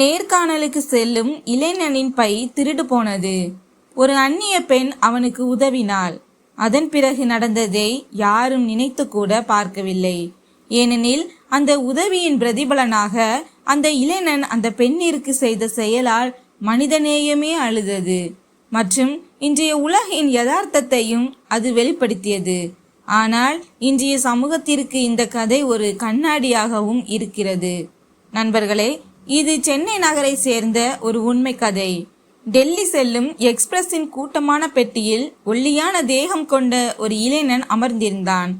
நேர்காணலுக்கு செல்லும் இளைஞனின் பை திருடு போனது. ஒரு அந்நிய பெண் அவனுக்கு உதவினாள். அதன் பிறகு நடந்ததை யாரும் நினைத்து கூட பார்க்கவில்லை. ஏனெனில் அந்த உதவியின் பிரதிபலனாக அந்த இளைஞன் அந்த பெண்ணிற்கு செய்த செயலால் மனிதநேயமே அழுதது. மற்றும் இன்றைய உலகின் யதார்த்தத்தையும் அது வெளிப்படுத்தியது. ஆனால் இன்றைய சமூகத்திற்கு இந்த கதை ஒரு கண்ணாடியாகவும் இருக்கிறது. நண்பர்களே இது சென்னை நகரை சேர்ந்த ஒரு உண்மை கதை. டெல்லி செல்லும் எக்ஸ்பிரஸின் கூட்டமான பெட்டியில் ஒல்லியான தேகம் கொண்ட ஒரு இளைஞன் அமர்ந்திருந்தான்.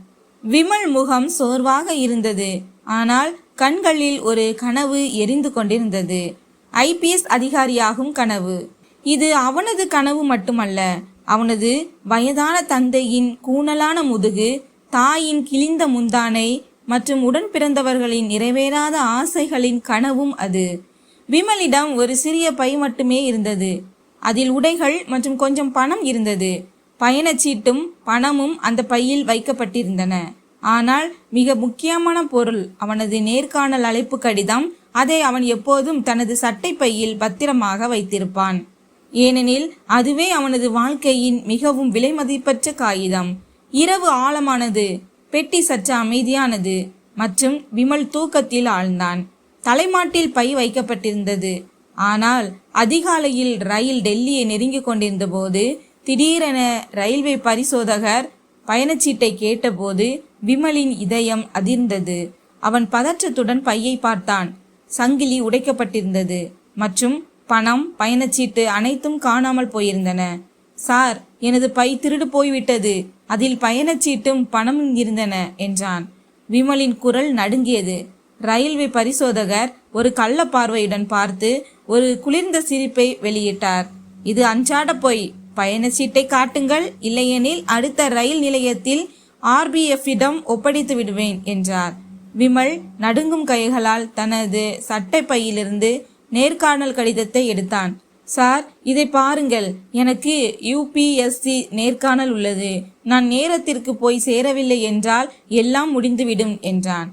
விமல் முகம் சோர்வாக இருந்தது. ஆனால் கண்களில் ஒரு கனவு எரிந்து கொண்டிருந்தது. ஐபிஎஸ் அதிகாரியாகும் கனவு. இது அவனது கனவு மட்டுமல்ல அவனது வயதான தந்தையின் கூணலான முதுகு தாயின் கிழிந்த முந்தானை மற்றும் உடன் பிறந்தவர்களின் நிறைவேறாத ஆசைகளின் கனவும் அது. விமலிடம் ஒரு சிறிய பை மட்டுமே இருந்தது. அதில் உடைகள் மற்றும் கொஞ்சம் பணம் இருந்தது. பயணச்சீட்டும் பணமும் அந்த பையில் வைக்கப்பட்டிருந்தன. ஆனால் மிக முக்கியமான பொருள் அவனது நேர்காணல் அழைப்பு கடிதம் அதை அவன் எப்போதும் தனது சட்டை பையில் பத்திரமாக வைத்திருப்பான். ஏனெனில் அதுவே அவனது வாழ்க்கையின் மிகவும் விலைமதிப்பற்ற காகிதம். இரவு ஆழமானது. பெட்டி சற்று அமைதியானது மற்றும் விமல் தூக்கத்தில் ஆழ்ந்தான். தலைமாட்டில் பை வைக்கப்பட்டிருந்தது. ஆனால் அதிகாலையில் ரயில் டெல்லியை நெருங்கிக் கொண்டிருந்த போது திடீரென ரயில்வே பரிசோதகர் பயணச்சீட்டை கேட்டபோது விமலின் இதயம் அதிர்ந்தது. அவன் பதற்றத்துடன் பையை பார்த்தான். சங்கிலி உடைக்கப்பட்டிருந்தது மற்றும் பணம் பயணச்சீட்டு அனைத்தும் காணாமல் போயிருந்தன. சார் எனது பை திருடு போய்விட்டது. அதில் பயணச்சீட்டும் பணமும் இருந்தன என்றான். விமலின் குரல் நடுங்கியது. ரயில்வே பரிசோதகர் ஒரு கள்ள பார்வையுடன் பார்த்து ஒரு குளிர்ந்த சிரிப்பை வெளியிட்டார். இது அன்றாட பொய். பயணச்சீட்டை காட்டுங்கள் இல்லையெனில் அடுத்த ரயில் நிலையத்தில் ஆர்பிஎஃப்பிடம் ஒப்படைத்து விடுவேன் என்றார். விமல் நடுங்கும் கைகளால் தனது சட்டை பையிலிருந்து நேர்காணல் கடிதத்தை எடுத்தான். சார் இதை பாருங்கள். எனக்கு யூபிஎஸ்சி நேர்காணல் உள்ளது. நான் நேரத்திற்கு போய் சேரவில்லை என்றால் எல்லாம் முடிந்துவிடும் என்றான்.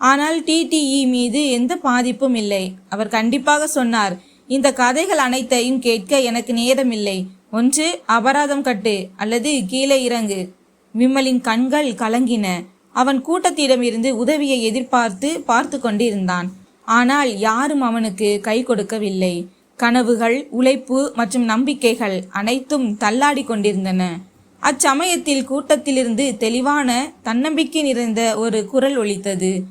ஆனால் டிடிஇ மீது எந்த பாதிப்பும் இல்லை. அவர் கண்டிப்பாக சொன்னார் இந்த கதைகள் அனைத்தையும் கேட்க எனக்கு நேரமில்லை. ஒன்று அபராதம் கட்டு அல்லது கீழே இறங்கு. விமலின் கண்கள் கலங்கின. அவன் கூட்டத்திடமிருந்து உதவியை எதிர்பார்த்து பார்த்து கொண்டிருந்தான். ஆனால் யாரும் அவனுக்கு கை கொடுக்கவில்லை. கனவுகள் உழைப்பு மற்றும் நம்பிக்கைகள் அனைத்தும் தள்ளாடி கொண்டிருந்தன. அச்சமயத்தில் கூட்டத்திலிருந்து தெளிவான தன்னம்பிக்கை நிறைந்த ஒரு குரல் ஒலித்தது.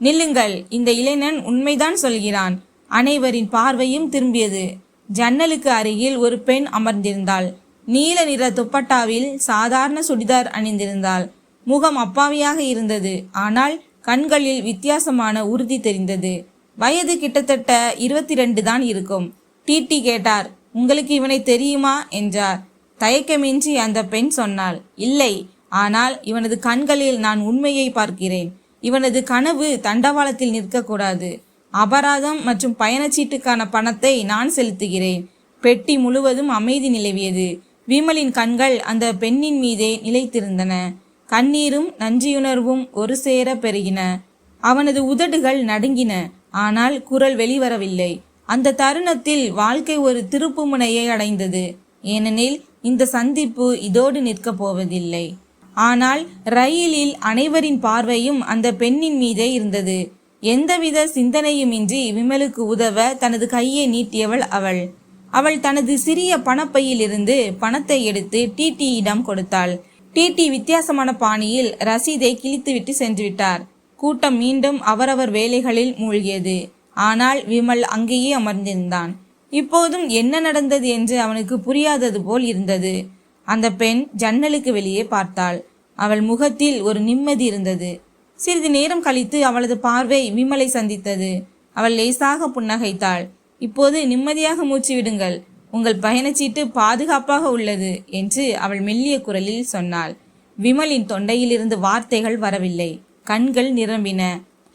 நில்லுங்கள் இந்த இளைஞன் உண்மைதான் சொல்கிறான். அனைவரின் பார்வையும் திரும்பியது. ஜன்னலுக்கு அருகில் ஒரு பெண் அமர்ந்திருந்தாள். நீல நிற துப்பட்டாவில் சாதாரண சுடிதார் அணிந்திருந்தாள். முகம் அப்பாவியாக இருந்தது. ஆனால் கண்களில் வித்தியாசமான உறுதி தெரிந்தது. வயது கிட்டத்தட்ட இருபத்தி ரெண்டு தான் இருக்கும். டிடி கேட்டார். உங்களுக்கு இவனை தெரியுமா? என்றார். தயக்கமின்றி அந்த பெண் சொன்னாள். இல்லை ஆனால் இவனது கண்களில் நான் உண்மையை பார்க்கிறேன். இவனது கனவு தண்டவாளத்தில் நிற்கக்கூடாது. அபராதம் மற்றும் பயணச்சீட்டுக்கான பணத்தை நான் செலுத்துகிறேன். பெட்டி முழுவதும் அமைதி நிலவியது. விமலின் கண்கள் அந்த பெண்ணின் மீதே நிலைத்திருந்தன. கண்ணீரும் நன்றியுணர்வும் ஒரு சேர பெருகின. அவனது உதடுகள் நடுங்கின. ஆனால் குரல் வெளிவரவில்லை. அந்த தருணத்தில் வாழ்க்கை ஒரு திருப்பு முனையை அடைந்தது. ஏனெனில் இந்த சந்திப்பு இதோடு நிற்கப் போவதில்லை. ஆனால் ரயிலில் அனைவரின் பார்வையும் அந்த பெண்ணின் மீதே இருந்தது. எந்தவித சிந்தனையுமின்றி விமலுக்கு உதவ தனது கையை நீட்டியவள் அவள். அவள் தனது சிறிய பணப்பையிலிருந்து பணத்தை எடுத்து டிடியிடம் கொடுத்தாள். டிடி வித்தியாசமான பாணியில் ரசீதை கிழித்துவிட்டு சென்றுவிட்டார். கூட்டம் மீண்டும் அவரவர் வேலைகளில் மூழ்கியது. ஆனால் விமல் அங்கேயே அமர்ந்திருந்தான். இப்போதும் என்ன நடந்தது என்று அவனுக்கு புரியாதது போல் இருந்தது. அந்த பெண் ஜன்னலுக்கு வெளியே பார்த்தாள். அவள் முகத்தில் ஒரு நிம்மதி இருந்தது. சிறிது நேரம் கழித்து அவளது பார்வை விமலை சந்தித்தது. அவள் லேசாக புன்னகைத்தாள். இப்போது நிம்மதியாக மூச்சு விடுங்கள். உங்கள் பயணச்சீட்டு பாதுகாப்பாக உள்ளது என்று அவள் மெல்லிய குரலில் சொன்னாள். விமலின் தொண்டையிலிருந்து வார்த்தைகள் வரவில்லை. கண்கள் நிரம்பின.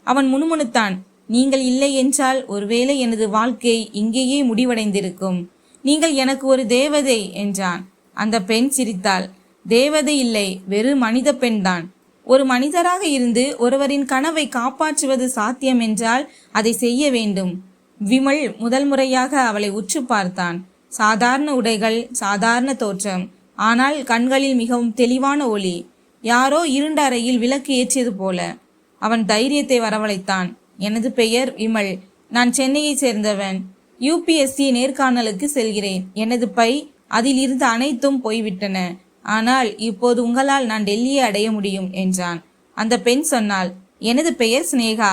அவன் முணுமுணுத்தான். நீங்கள் இல்லை என்றால் ஒருவேளை எனது வாழ்க்கை இங்கேயே முடிவடைந்திருக்கும். நீங்கள் எனக்கு ஒரு தேவதை என்றான். அந்த பெண் சிரித்தாள். தேவதை இல்லை வெறும் மனித பெண்தான். ஒரு மனிதராக இருந்து ஒருவரின் கனவை காப்பாற்றுவது சாத்தியம் என்றால் அதை செய்ய வேண்டும். விமல் முதல் முறையாக அவளை உற்று பார்த்தான். சாதாரண உடைகள் சாதாரண தோற்றம். ஆனால் கண்களில் மிகவும் தெளிவான ஒளி. யாரோ இருண்ட அறையில் விளக்கு ஏற்றியது போல. அவன் தைரியத்தை வரவழைத்தான். எனது பெயர் விமல். நான் சென்னையைச் சேர்ந்தவன். யூபிஎஸ்சி நேர்காணலுக்கு செல்கிறேன். எனது பை அதில் இருந்த அனைத்தும் போய்விட்டன. ஆனால் இப்போது உங்களால் நான் டெல்லியை அடைய முடியும் என்றான். அந்த பெண் சொன்னாள் எனது பெயர் சினேகா.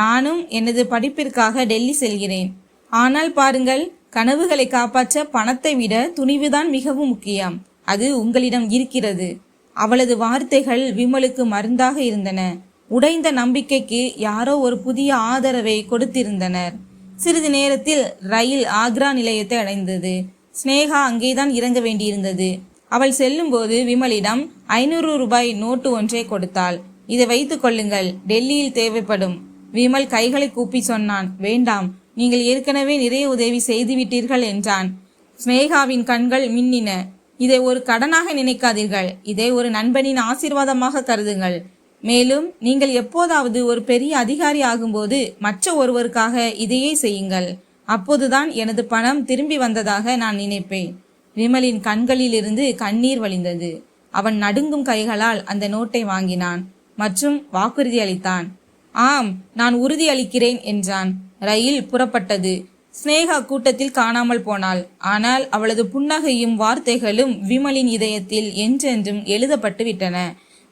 நானும் எனது படிப்பிற்காக டெல்லி செல்கிறேன். ஆனால் பாருங்கள் கனவுகளை காப்பாற்ற பணத்தை விட துணிவுதான் மிகவும் முக்கியம். அது உங்களிடம் இருக்கிறது. அவளது வார்த்தைகள் விமலுக்கு மருந்தாக இருந்தன. உடைந்த நம்பிக்கைக்கு யாரோ ஒரு புதிய ஆதரவை கொடுத்திருந்தனர். சிறிது நேரத்தில் ரயில் ஆக்ரா நிலையத்தை அடைந்தது. ஸ்னேகா அங்கேதான் இறங்க வேண்டியிருந்தது. அவள் செல்லும்போது விமலிடம் ஐநூறு ரூபாய் நோட்டு ஒன்றை கொடுத்தாள். இதை வைத்துக் கொள்ளுங்கள் டெல்லியில் தேவைப்படும். விமல் கைகளை கூப்பி சொன்னான். வேண்டாம் நீங்கள் ஏற்கனவே நிறைய உதவி செய்துவிட்டீர்கள் என்றான். ஸ்னேகாவின் கண்கள் மின்னின. இதை ஒரு கடனாக நினைக்காதீர்கள். இதை ஒரு நண்பனின் ஆசீர்வாதமாக கருதுங்கள். மேலும் நீங்கள் எப்போதாவது ஒரு பெரிய அதிகாரி ஆகும்போது மற்ற ஒருவருக்காக இதையே செய்யுங்கள். அப்போதுதான் எனது பணம் திரும்பி வந்ததாக நான் நினைப்பேன். விமலின் கண்களிலிருந்து கண்ணீர் வழிந்தது. அவன் நடுங்கும் கைகளால் அந்த நோட்டை வாங்கினான் மற்றும் வாக்குறுதி அளித்தான். ஆம் நான் உறுதி அளிக்கிறேன் என்றான். ரயில் புறப்பட்டது. ஸ்னேகா கூட்டத்தில் காணாமல் போனாள். ஆனால் அவளது புன்னகையும் வார்த்தைகளும் விமலின் இதயத்தில் என்றென்றும் எழுதப்பட்டு விட்டன.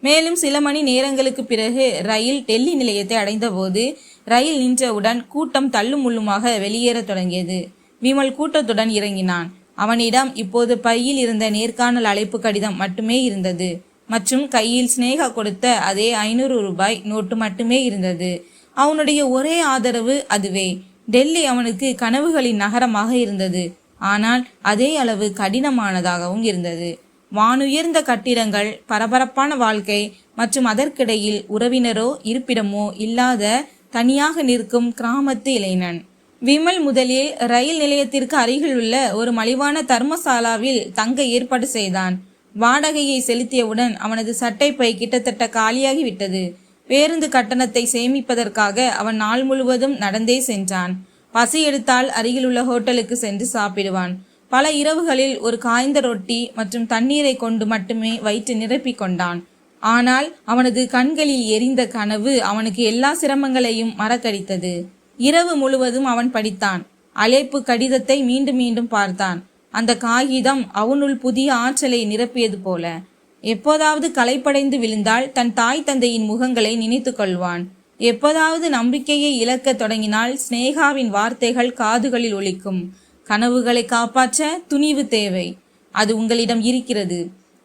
மேலும் சில மணி நேரங்களுக்கு பிறகு ரயில் டெல்லி நிலையத்தை அடைந்தபோது ரயில் நின்றவுடன் கூட்டம் தள்ளும் முள்ளுமாக வெளியேறத் தொடங்கியது. விமல் கூட்டத்துடன் இறங்கினான். அவனிடம் இப்போது பையில் இருந்த நேர்காணல் அழைப்பு கடிதம் மட்டுமே இருந்தது. மற்றும் கையில் சினேகா கொடுத்த அதே ஐநூறு ரூபாய் நோட்டு மட்டுமே இருந்தது. அவனுடைய ஒரே ஆதரவு அதுவே. டெல்லி அவனுக்கு கனவுகளின் நகரமாக இருந்தது. ஆனால் அதே அளவு கடினமானதாகவும் இருந்தது. வானுயர்ந்த கட்டிடங்கள் பரபரப்பான வாழ்க்கை மற்றும் அதற்கிடையில் உறவினரோ இருப்பிடமோ இல்லாத தனியாக நிற்கும் கிராமத்து இளைஞன். விமல் முதலில் ரயில் நிலையத்திற்கு அருகில் உள்ள ஒரு மலிவான தர்மசாலாவில் தங்க ஏற்பாடு செய்தான். வாடகையை செலுத்தியவுடன் அவனது சட்டை பை கிட்டத்தட்ட காலியாகிவிட்டது பேருந்து கட்டணத்தை சேமிப்பதற்காக அவன் நாள் முழுவதும் நடந்தே சென்றான். பசி எடுத்தால் அருகிலுள்ள ஹோட்டலுக்கு சென்று சாப்பிடுவான். பல இரவுகளில் ஒரு காய்ந்த ரொட்டி மற்றும் தண்ணீரை கொண்டு மட்டுமே வயிற்று நிரப்பிக் கொண்டான். ஆனால் அவனது கண்களில் எரிந்த கனவு அவனுக்கு எல்லா சிரமங்களையும் மறக்கடித்தது. இரவு முழுவதும் அவன் படித்தான். அழைப்பு கடிதத்தை மீண்டும் மீண்டும் பார்த்தான். அந்த காகிதம் அவனுள் புதிய ஆற்றலை நிரப்பியது போல. எப்போதாவது களைப்படைந்து விழுந்தால் தன் தாய் தந்தையின் முகங்களை நினைத்து கொள்வான். எப்போதாவது நம்பிக்கையை இழக்கத் தொடங்கினால் ஸ்னேகாவின் வார்த்தைகள் காதுகளில் ஒலிக்கும். கனவுகளை காப்பாற்ற துணிவு தேவை. அது உங்களிடம் இருக்கிறது.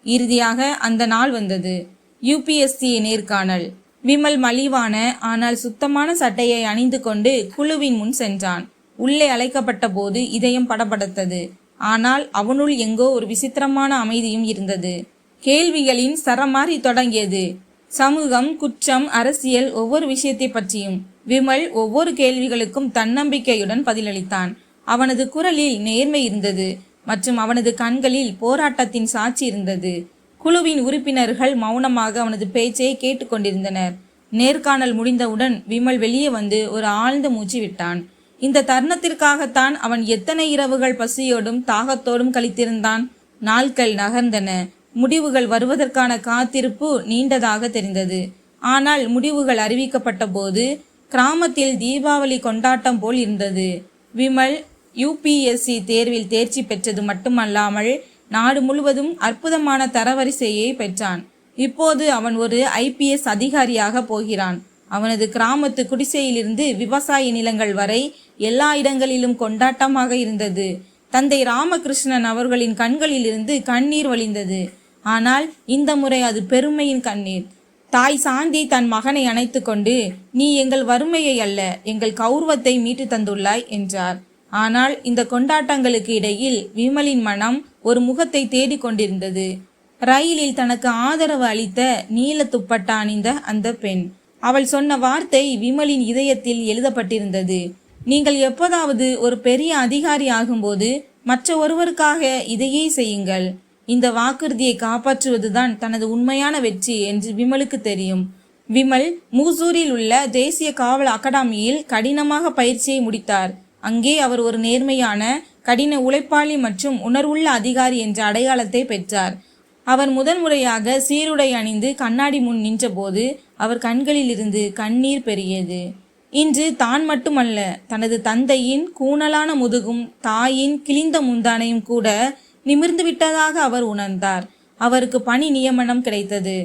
இறுதியாக அந்த நாள் வந்தது. யூபிஎஸ்சி நேர்காணல். விமல் மலிவான ஆனால் சுத்தமான சட்டையை அணிந்து கொண்டு குழுவின் முன் சென்றான். உள்ளே அழைக்கப்பட்ட போது இதயம் படபடத்தது. ஆனால் அவனுள் எங்கோ ஒரு விசித்திரமான அமைதியும் இருந்தது. கேள்விகளின் சரமாரி தொடங்கியது. சமூகம் குற்றம் அரசியல் ஒவ்வொரு விஷயத்தை பற்றியும் விமல் ஒவ்வொரு கேள்விகளுக்கும் தன்னம்பிக்கையுடன் பதிலளித்தான். அவனது குரலில் நேர்மை இருந்தது மற்றும் அவனது கண்களில் போராட்டத்தின் சாட்சி இருந்தது. குழுவின் உறுப்பினர்கள் மௌனமாக அவனது பேச்சை கேட்டுக்கொண்டிருந்தனர் நேர்காணல் முடிந்தவுடன் விமல் வெளியே வந்து ஒரு ஆழ்ந்த மூச்சு விட்டான். இந்த தருணத்திற்காகத்தான் அவன் எத்தனை இரவுகள் பசியோடும் தாகத்தோடும் கழித்திருந்தான். நாட்கள் நகர்ந்தன. முடிவுகள் வருவதற்கான காத்திருப்பு நீண்டதாக தெரிந்தது. ஆனால் முடிவுகள் அறிவிக்கப்பட்ட போது கிராமத்தில் தீபாவளி கொண்டாட்டம் போல் இருந்தது. விமல் யூபிஎஸ்சி தேர்வில் தேர்ச்சி பெற்றது மட்டுமல்லாமல் நாடு முழுவதும் அற்புதமான தரவரிசையை பெற்றான். இப்போது அவன் ஒரு ஐபிஎஸ் அதிகாரியாக போகிறான். அவனது கிராமத்து குடிசையிலிருந்து விவசாய நிலங்கள் வரை எல்லா இடங்களிலும் கொண்டாட்டமாக இருந்தது. தந்தை ராமகிருஷ்ணன் அவர்களின் கண்களிலிருந்து கண்ணீர் வழிந்தது. ஆனால் இந்த முறை அது பெருமையின் கண்ணீர். தாய் சாந்தி தன் மகனை அணைத்து கொண்டு நீ எங்கள் வறுமையை அல்ல எங்கள் கௌரவத்தை மீட்டு தந்துள்ளாய் என்றார். ஆனால் இந்த கொண்டாட்டங்களுக்கு இடையில் விமலின் மனம் ஒரு முகத்தை தேடிக் கொண்டிருந்தது. ரயிலில் தனக்கு ஆதரவு அளித்த நீல துப்பட்டா அணிந்த அந்த பெண். அவள் சொன்ன வார்த்தை விமலின் இதயத்தில் எழுதப்பட்டிருந்தது. நீங்கள் எப்போதாவது ஒரு பெரிய அதிகாரி ஆகும்போது மற்ற ஒருவருக்காக இதையே செய்யுங்கள். இந்த வாக்குறுதியை காப்பாற்றுவதுதான் தனது உண்மையான வெற்றி என்று விமலுக்கு தெரியும். விமல் மூசூரில் உள்ள தேசிய காவல் அகாடமியில் கடினமாக பயிற்சியை முடித்தார். அங்கே அவர் ஒரு நேர்மையான கடின உழைப்பாளி மற்றும் உணர்வுள்ள அதிகாரி என்ற அடையாளத்தை பெற்றார். அவர் முதன்முறையாக சீருடை அணிந்து கண்ணாடி முன் நின்றபோது அவர் கண்களிலிருந்து கண்ணீர் பெரியது. இன்று தான் மட்டுமல்ல தனது தந்தையின் கூணலான முதுகும் தாயின் கிழிந்த முந்தானையும் கூட நிமிர்ந்து விட்டதாக அவர் உணர்ந்தார். அவருக்கு பணி நியமனம் கிடைத்தது.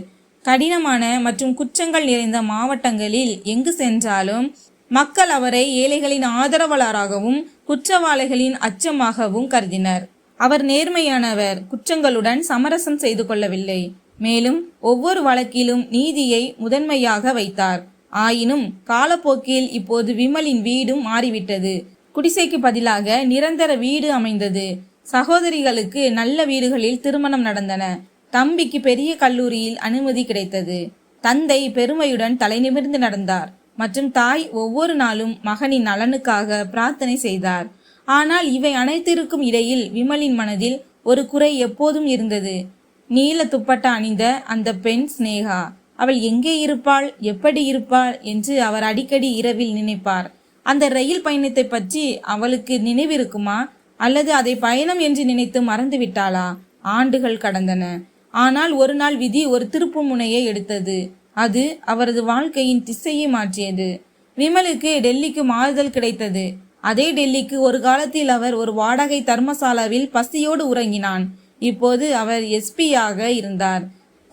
கடினமான மற்றும் குற்றங்கள் நிறைந்த மாவட்டங்களில் எங்கு சென்றாலும் மக்கள் அவரை ஏழைகளின் ஆதரவாளராகவும் குற்றவாளிகளின் அச்சமாகவும் கருதினர். அவர் நேர்மையானவர் குற்றங்களுடன் சமரசம் செய்து கொள்ளவில்லை. மேலும் ஒவ்வொரு வழக்கிலும் நீதியை முதன்மையாக வைத்தார். ஆயினும் காலப்போக்கில் இப்போது விமலின் வீடும் மாறிவிட்டது. குடிசைக்கு பதிலாக நிரந்தர வீடு அமைந்தது. சகோதரிகளுக்கு நல்ல வீடுகளில் திருமணம் நடந்தன. தம்பிக்கு பெரிய கல்லூரியில் அனுமதி கிடைத்தது. தந்தை பெருமையுடன் தலைநிமிர்ந்து நடந்தார். மற்றும் தாய் ஒவ்வொரு நாளும் மகனின் நலனுக்காக பிரார்த்தனை செய்தார். ஆனால் இவை அனைத்திற்கும் இடையில் விமலின் மனதில் ஒரு குறை எப்போதும் இருந்தது. நீல துப்பட்டா அணிந்த அந்த பெண் சினேகா அவள் எங்கே இருப்பாள்? எப்படி இருப்பாள்? என்று அவர் அடிக்கடி இரவில் நினைப்பார். அந்த ரயில் பயணத்தை பற்றி அவளுக்கு நினைவிருக்குமா? அல்லது அதை பயணம் என்று நினைத்து மறந்து விட்டாளா ஆண்டுகள் கடந்தன. ஆனால் ஒரு நாள் விதி ஒரு திருப்பு முனையை எடுத்தது. அது அவரது வாழ்க்கையின் திசையை மாற்றியது. விமலுக்கு டெல்லிக்கு மாறுதல் கிடைத்தது. அதே டெல்லிக்கு ஒரு காலத்தில் அவர் ஒரு வாடகை தர்மசாலாவில் பசியோடு உறங்கினான். இப்போது அவர் எஸ்பியாக இருந்தார்.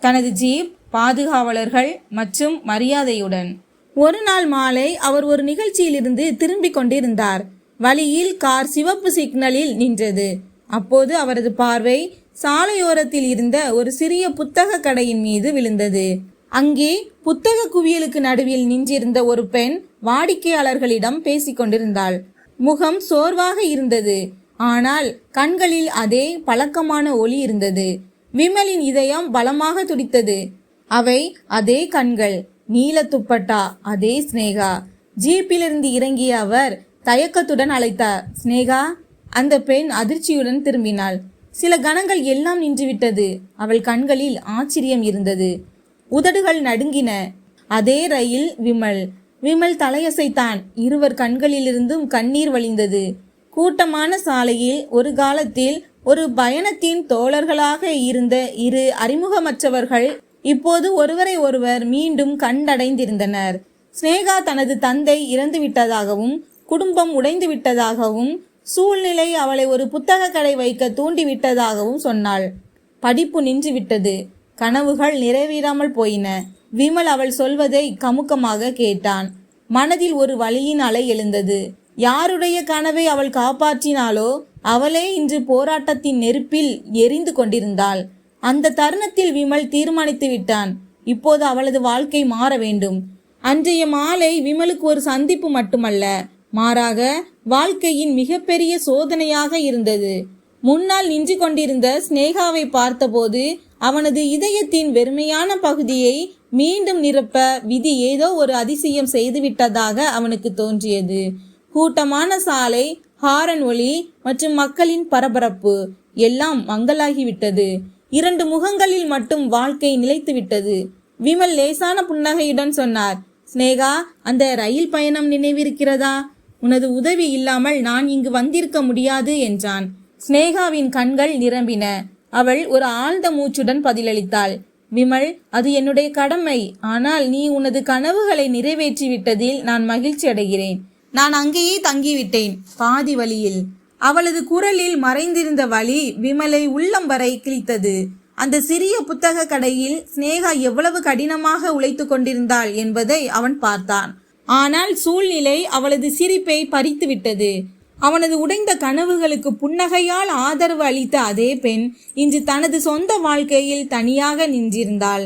தனது ஜீப் பாதுகாவலர்கள் மற்றும் மரியாதையுடன். ஒரு நாள் மாலை அவர் ஒரு நிகழ்ச்சியிலிருந்து திரும்பிக் கொண்டிருந்தார். வழியில் கார் சிவப்பு சிக்னலில் நின்றது. அப்போது அவரது பார்வை சாலையோரத்தில் இருந்த ஒரு சிறிய புத்தக கடையின் மீது விழுந்தது. அங்கே புத்தக குவியலுக்கு நடுவில் நின்றிருந்த ஒரு பெண் வாடிக்கையாளர்களிடம் பேசிக் கொண்டிருந்தாள். முகம் சோர்வாக இருந்தது. ஆனால் கண்களில் அதே பழக்கமான ஒளி இருந்தது. விமலின் இதயம் பலமாக துடித்தது. அவை அதே கண்கள் நீல துப்பட்டா அதே சினேகா. ஜீப்பிலிருந்து இறங்கிய அவர் தயக்கத்துடன் அழைத்தார் சினேகா அந்த பெண் அதிர்ச்சியுடன் திரும்பினாள். சில கணங்கள் எல்லாம் நின்றுவிட்டது. அவள் கண்களில் ஆச்சரியம் இருந்தது. உதடுகள் நடுங்கின. அதே ரயில் விமல். விமல் தலையசைத்தான். இருவர் கண்களிலிருந்தும் கண்ணீர் வழிந்தது. கூட்டமான சாலையில் ஒரு காலத்தில் ஒரு பயணத்தின் தோழர்களாக இருந்த இரு அறிமுகமற்றவர்கள் இப்போது ஒருவரை ஒருவர் மீண்டும் கண்டடைந்திருந்தனர். ஸ்னேகா தனது தந்தை இறந்து விட்டதாகவும் குடும்பம் உடைந்து விட்டதாகவும் சூழ்நிலை அவளை ஒரு புத்தக கடை வைக்க தூண்டிவிட்டதாகவும் சொன்னாள். படிப்பு நின்றுவிட்டது. கனவுகள் நிறைவேறாமல் போயின. விமல் அவள் சொல்வதை கமுக்கமாக கேட்டான். மனதில் ஒரு வழியின் அலை எழுந்தது. யாருடைய கனவை அவள் காப்பாற்றினாலோ அவளே இன்று போராட்டத்தின் நெருப்பில் எரிந்து கொண்டிருந்தாள். அந்த தருணத்தில் விமல் தீர்மானித்து விட்டான். இப்போது அவளது வாழ்க்கை மாற வேண்டும். அன்றைய மாலை விமலுக்கு ஒரு சந்திப்பு மட்டுமல்ல மாறாக வாழ்க்கையின் மிகப்பெரிய சோதனையாக இருந்தது. முன்னால் நின்று கொண்டிருந்த ஸ்னேகாவை பார்த்தபோது அவனது இதயத்தின் வெறுமையான பகுதியை மீண்டும் நிரப்ப விதி ஏதோ ஒரு அதிசயம் செய்துவிட்டதாக அவனுக்கு தோன்றியது. கூட்டமான சாலை ஹாரன் ஒளி மற்றும் மக்களின் பரபரப்பு எல்லாம் மங்கலாகிவிட்டது இரண்டு முகங்களில் மட்டும் வாழ்க்கை நிலைத்துவிட்டது. விமல் லேசான புன்னகையுடன் சொன்னார் ஸ்னேகா அந்த ரயில் பயணம் நினைவிருக்கிறதா? உனது உதவி இல்லாமல் நான் இங்கு வந்திருக்க முடியாது என்றான். ஸ்னேகாவின் கண்கள் நிரம்பின. அவள் ஒரு ஆழ்ந்த மூச்சுடன் பதிலளித்தாள். விமல் அது என்னுடைய கடமை. ஆனால் நீ உனது கனவுகளை நிறைவேற்றி விட்டதில் நான் மகிழ்ச்சி அடைகிறேன். நான் அங்கேயே தங்கிவிட்டேன் பாதி வழியில். அவளது குரலில் மறைந்திருந்த வழி விமலை உள்ளம் வரை கிழித்தது. அந்த சிறிய புத்தக கடையில் சினேகா எவ்வளவு கடினமாக உழைத்து கொண்டிருந்தாள் என்பதை அவன் பார்த்தான். ஆனால் சூழ்நிலை அவளது சிரிப்பை பறித்து விட்டது அவனது உடைந்த கனவுகளுக்கு புன்னகையால் ஆதரவு அளித்த அதே பெண் இன்று தனது சொந்த வாழ்க்கையில் தனியாக நின்றிருந்தாள்.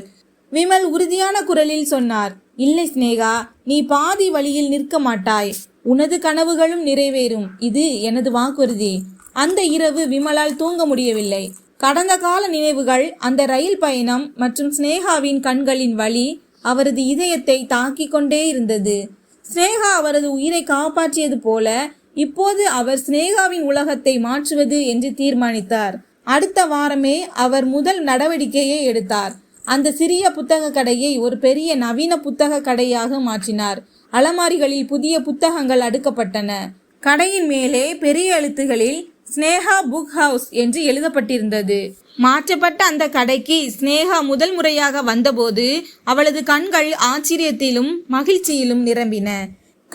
விமல் உறுதியான குரலில் சொன்னார் இல்லை ஸ்னேகா நீ பாதி வழியில் நிற்க மாட்டாய். உனது கனவுகளும் நிறைவேறும். இது எனது வாக்குறுதி. அந்த இரவு விமலால் தூங்க முடியவில்லை. கடந்த கால நினைவுகள் அந்த ரயில் பயணம் மற்றும் ஸ்னேகாவின் கண்களின் வழி அவரது இதயத்தை தாக்கிக் கொண்டே இருந்தது. ஸ்னேகா அவரது உயிரை காப்பாற்றியது போல இப்போது அவர் சினேகாவின் உலகத்தை மாற்றுவது என்று தீர்மானித்தார். அடுத்த வாரமே அவர் முதல் நடவடிக்கையை எடுத்தார். அந்த சிறிய புத்தக கடையை ஒரு பெரிய நவீன புத்தக கடையாக மாற்றினார். அலமாரிகளில் புதிய புத்தகங்கள் அடுக்கப்பட்டன. கடையின் மேலே பெரிய எழுத்துகளில் ஸ்னேகா புக் ஹவுஸ் என்று எழுதப்பட்டிருந்தது. மாற்றப்பட்ட அந்த கடைக்கு ஸ்னேகா முதல் முறையாக வந்தபோது அவளது கண்கள் ஆச்சரியத்திலும் மகிழ்ச்சியிலும் நிரம்பின.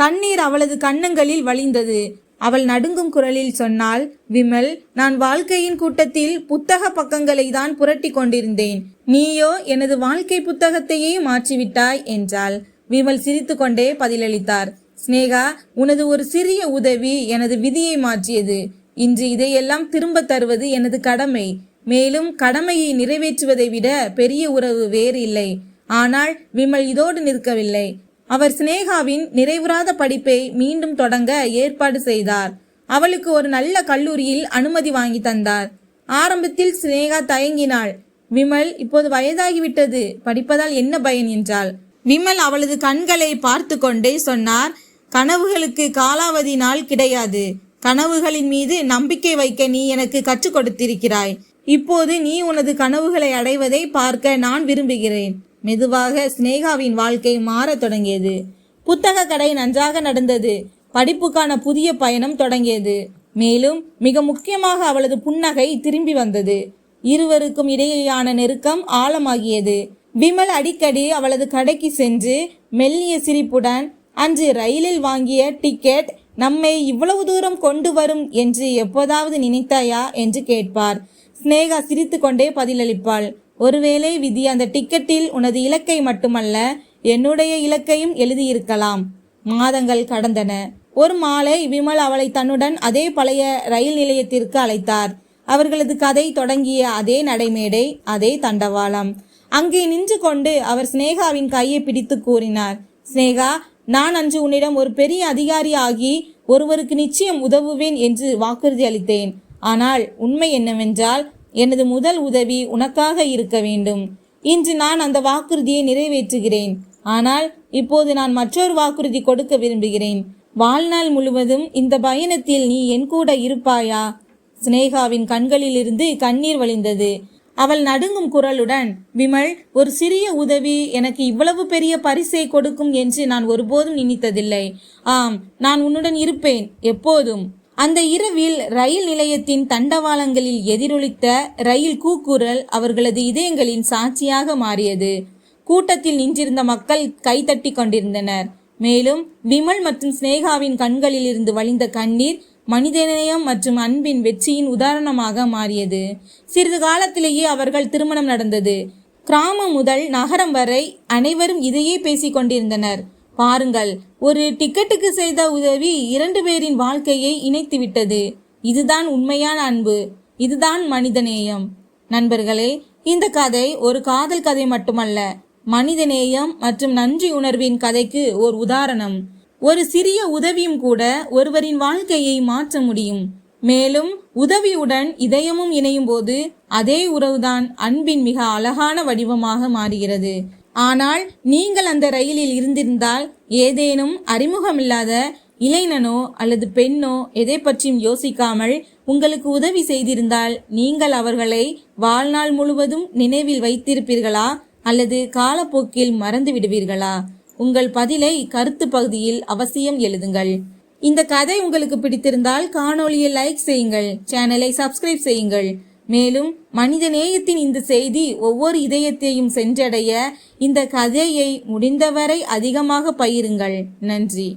கண்ணீர் அவளது கன்னங்களில் வழிந்தது. அவள் நடுங்கும் குரலில் சொன்னாள் விமல் நான் வாழ்க்கையின் கூட்டத்தில் புத்தக பக்கங்களை தான் புரட்டி கொண்டிருந்தேன். நீயோ எனது வாழ்க்கை புத்தகத்தையே மாற்றிவிட்டாய் என்றாள். விமல் சிரித்துக்கொண்டே பதிலளித்தார் ஸ்னேகா உனது ஒரு சிறிய உதவி எனது விதியை மாற்றியது. இன்று இதையெல்லாம் திரும்ப தருவது எனது கடமை. மேலும் கடமையை நிறைவேற்றுவதை விட பெரிய உறவு வேறு இல்லை ஆனால் விமல் இதோடு நிற்கவில்லை. அவர் சினேகாவின் நிறைவுறாத படிப்பை மீண்டும் தொடங்க ஏற்பாடு செய்தார். அவளுக்கு ஒரு நல்ல கல்லூரியில் அனுமதி வாங்கி தந்தார். ஆரம்பத்தில் சினேகா தயங்கினாள். விமல் இப்போது வயதாகிவிட்டது. படிப்பதால் என்ன பயன் என்றாள். விமல் அவளது கண்களை பார்த்து கொண்டே சொன்னார் கனவுகளுக்கு காலாவதி நாள் கிடையாது. கனவுகளின் மீது நம்பிக்கை வைக்க நீ எனக்கு கற்றுக் கொடுத்திருக்கிறாய். இப்போது நீ உனது கனவுகளை அடைவதை பார்க்க நான் விரும்புகிறேன். மெதுவாக சினேகாவின் வாழ்க்கை மாறத் தொடங்கியது. புத்தக கடை நன்றாக நடந்தது. படிப்புக்கான புதிய பயணம் தொடங்கியது. மேலும் மிக முக்கியமாக அவளது புன்னகை திரும்பி வந்தது. இருவருக்கும் இடையேயான நெருக்கம் ஆழமாகியது. விமல் அடிக்கடி அவளது கடைக்கு சென்று மெல்லிய சிரிப்புடன் அன்று ரயிலில் வாங்கிய டிக்கெட் நம்மை இவ்வளவு தூரம் கொண்டு வரும் என்று எப்போதாவது நினைத்தாயா? என்று கேட்பார். சினேகா சிரித்துக்கொண்டே பதிலளிப்பாள். ஒருவேளை விதி அந்த டிக்கெட்டில் உனது இலக்கை மட்டுமல்ல என்னுடைய இலக்கையும் எழுதியிருக்கலாம். மாதங்கள் கடந்தன. ஒரு மாலை விமல் அவளை தன்னுடன் அதே பழைய ரயில் நிலையத்திற்கு அழைத்தார். அவர்களது கதை தொடங்கிய அதே நடைமேடை அதே தண்டவாளம். அங்கே நின்று கொண்டு அவர் சினேகாவின் கையை பிடித்து கூறினார். சினேகா நான் அன்று உன்னிடம் ஒரு பெரிய அதிகாரி ஆகி ஒருவருக்கு நிச்சயம் உதவுவேன் என்று வாக்குறுதி அளித்தேன். ஆனால் உண்மை என்னவென்றால் எனது முதல் உதவி உனக்காக இருக்க வேண்டும். இன்று நான் அந்த வாக்குறுதியை நிறைவேற்றுகிறேன். ஆனால் இப்போது நான் மற்றொரு வாக்குறுதி கொடுக்க விரும்புகிறேன். வாழ்நாள் முழுவதும் இந்த பயணத்தில் நீ என் கூட இருப்பாயா? சினேகாவின் கண்களிலிருந்து கண்ணீர் வழிந்தது. அவள் நடுங்கும் குரலுடன் விமல் ஒரு சிறிய உதவி எனக்கு இவ்வளவு பெரிய பரிசை கொடுக்கும் என்று நான் ஒருபோதும் நினைத்ததில்லை. ஆம் நான் உன்னுடன் இருப்பேன் எப்போதும். அந்த இரவில் ரயில் நிலையத்தின் தண்டவாளங்களில் எதிரொலித்த ரயில் கூக்குரல் அவர்களது இதயங்களின் சாட்சியாக மாறியது. கூட்டத்தில் நின்றிருந்த மக்கள் கைதட்டி கொண்டிருந்தனர். மேலும் விமல் மற்றும் ஸ்னேகாவின் கண்களில் இருந்து வழிந்த கண்ணீர் மனிதநேயம் மற்றும் அன்பின் வெற்றியின் உதாரணமாக மாறியது. சிறிது காலத்திலேயே அவர்கள் திருமணம் நடந்தது. கிராமம் முதல் நகரம் வரை அனைவரும் இதையே பேசிக் கொண்டிருந்தனர். பாருங்கள் ஒரு டிக்கெட்டுக்கு செய்த உதவி இரண்டு பேரின் வாழ்க்கையை இணைத்துவிட்டது இதுதான் உண்மையான அன்பு. இதுதான் மனிதநேயம். நண்பர்களே இந்த கதை ஒரு காதல் கதை மட்டுமல்ல. மனிதநேயம் மற்றும் நன்றி உணர்வின் கதைக்கு ஒரு உதாரணம். ஒரு சிறிய உதவியும் கூட ஒருவரின் வாழ்க்கையை மாற்ற முடியும். மேலும் உதவியுடன் இதயமும் இணையும் போது அதே உறவுதான் அன்பின் மிக அழகான வடிவமாக மாறுகிறது. ஆனால் நீங்கள் அந்த ரயிலில் இருந்திருந்தால் ஏதேனும் அறிமுகமில்லாத இளைஞனோ அல்லது பெண்ணோ எதை பற்றியும் யோசிக்காமல் உங்களுக்கு உதவி செய்திருந்தால் நீங்கள் அவர்களை வாழ்நாள் முழுவதும் நினைவில் வைத்திருப்பீர்களா அல்லது காலப்போக்கில் மறந்து விடுவீர்களா? உங்கள் பதிலை கருத்து பகுதியில் அவசியம் எழுதுங்கள். இந்த கதை உங்களுக்கு பிடித்திருந்தால் காணொளியை லைக் செய்யுங்கள். சேனலை சப்ஸ்கிரைப் செய்யுங்கள். மேலும் மனித நேயத்தின் இந்த செய்தி ஒவ்வொரு இதயத்தையும் சென்றடைய இந்த கதையை முடிந்தவரை அதிகமாக பயிருங்கள் நன்றி.